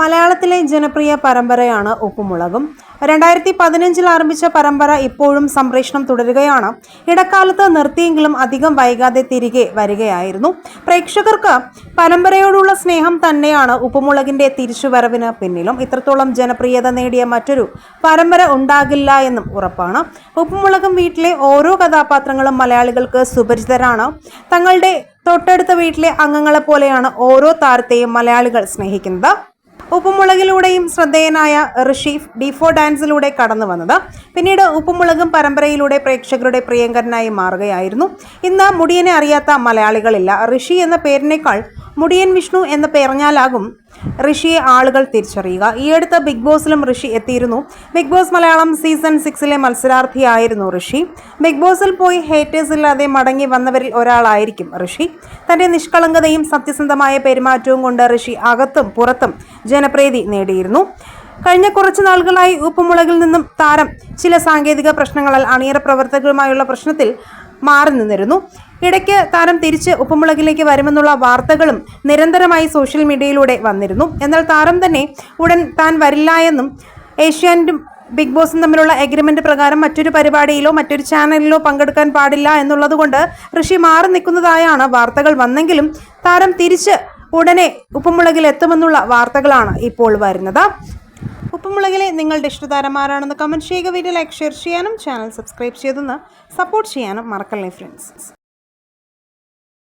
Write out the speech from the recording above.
മലയാളത്തിലെ ജനപ്രിയ പരമ്പരയാണ് ഉപ്പുമുളകും. രണ്ടായിരത്തി പതിനഞ്ചിൽ ആരംഭിച്ച പരമ്പര ഇപ്പോഴും സംപ്രേഷണം തുടരുകയാണ്. ഇടക്കാലത്ത് നിർത്തിയെങ്കിലും അധികം വൈകാതെ തിരികെ വരികയായിരുന്നു. പ്രേക്ഷകർക്ക് പരമ്പരയോടുള്ള സ്നേഹം തന്നെയാണ് ഉപ്പുമുളകിന്റെ തിരിച്ചുവരവിന് പിന്നിലും. ഇത്രത്തോളം ജനപ്രിയത നേടിയ മറ്റൊരു പരമ്പര ഉണ്ടാകില്ല എന്നും ഉറപ്പാണ്. ഉപ്പുമുളകും വീട്ടിലെ ഓരോ കഥാപാത്രങ്ങളും മലയാളികൾക്ക് സുപരിചിതരാണ്. തങ്ങളുടെ തൊട്ടടുത്ത വീട്ടിലെ അംഗങ്ങളെ പോലെയാണ് ഓരോ താരത്തെയും മലയാളികൾ സ്നേഹിക്കുന്നത്. ഉപ്പുമുളകിലൂടെയും ശ്രദ്ധേയനായ ഋഷീഫ് ഡിഫോ ഡാൻസിലൂടെ കടന്നു വന്നത്. പിന്നീട് ഉപ്പുമുളകും പരമ്പരയിലൂടെ പ്രേക്ഷകരുടെ പ്രിയങ്കരനായി മാറുകയായിരുന്നു. ഇന്ന് മുടിയനെ അറിയാത്ത മലയാളികളില്ല. ഋഷി എന്ന പേരിനേക്കാൾ മുടിയൻ വിഷ്ണു എന്ന് പറഞ്ഞാലാകും ഋഷിയെ ആളുകൾ തിരിച്ചറിയുക. ഈ അടുത്ത ബിഗ് ബോസിലും ഋഷി എത്തിയിരുന്നു. ബിഗ് ബോസ് മലയാളം സീസൺ സിക്സിലെ മത്സരാർത്ഥിയായിരുന്നു ഋഷി. ബിഗ് ബോസിൽ പോയി ഹേറ്റേഴ്സ് ഇല്ലാതെ മടങ്ങി വന്നവരിൽ ഒരാളായിരിക്കും ഋഷി. തന്റെ നിഷ്കളങ്കതയും സത്യസന്ധമായ പെരുമാറ്റവും കൊണ്ട് ഋഷി അകത്തും പുറത്തും ജനപ്രീതി നേടിയിരുന്നു. കഴിഞ്ഞ കുറച്ച് നാളുകളായി ഉപ്പുമുളകിൽ നിന്നും താരം ചില സാങ്കേതിക പ്രശ്നങ്ങളാൽ അണിയറ പ്രവർത്തകരുമായുള്ള പ്രശ്നത്തിൽ മാറി നിന്നിരുന്നു. ഇടയ്ക്ക് താരം തിരിച്ച് ഉപ്പുമുളകിലേക്ക് വരുമെന്നുള്ള വാർത്തകളും നിരന്തരമായി സോഷ്യൽ മീഡിയയിലൂടെ വന്നിരുന്നു. എന്നാൽ താരം തന്നെ ഉടൻ താൻ വരില്ല എന്നും ഏഷ്യാനും ബിഗ് ബോസും തമ്മിലുള്ള എഗ്രിമെന്റ് പ്രകാരം മറ്റൊരു പരിപാടിയിലോ മറ്റൊരു ചാനലിലോ പങ്കെടുക്കാൻ പാടില്ല എന്നുള്ളതുകൊണ്ട് ഋഷി മാറി നിൽക്കുന്നതായാണ് വാർത്തകൾ വന്നെങ്കിലും താരം തിരിച്ച് ഉടനെ ഉപ്പുമുളകിൽ എത്തുമെന്നുള്ള വാർത്തകളാണ് ഇപ്പോൾ വരുന്നത്. ഉപ്പുമുളകിലെ നിങ്ങളുടെ ഇഷ്ടതാരന്മാരാണെന്ന് കമന്റ് ചെയ്യുക. വീഡിയോ ലൈക്ക് ഷെയർ ചെയ്യാനും ചാനൽ സബ്സ്ക്രൈബ് ചെയ്തെന്ന് സപ്പോർട്ട് ചെയ്യാനും മറക്കല്ലേ ഫ്രണ്ട്സ്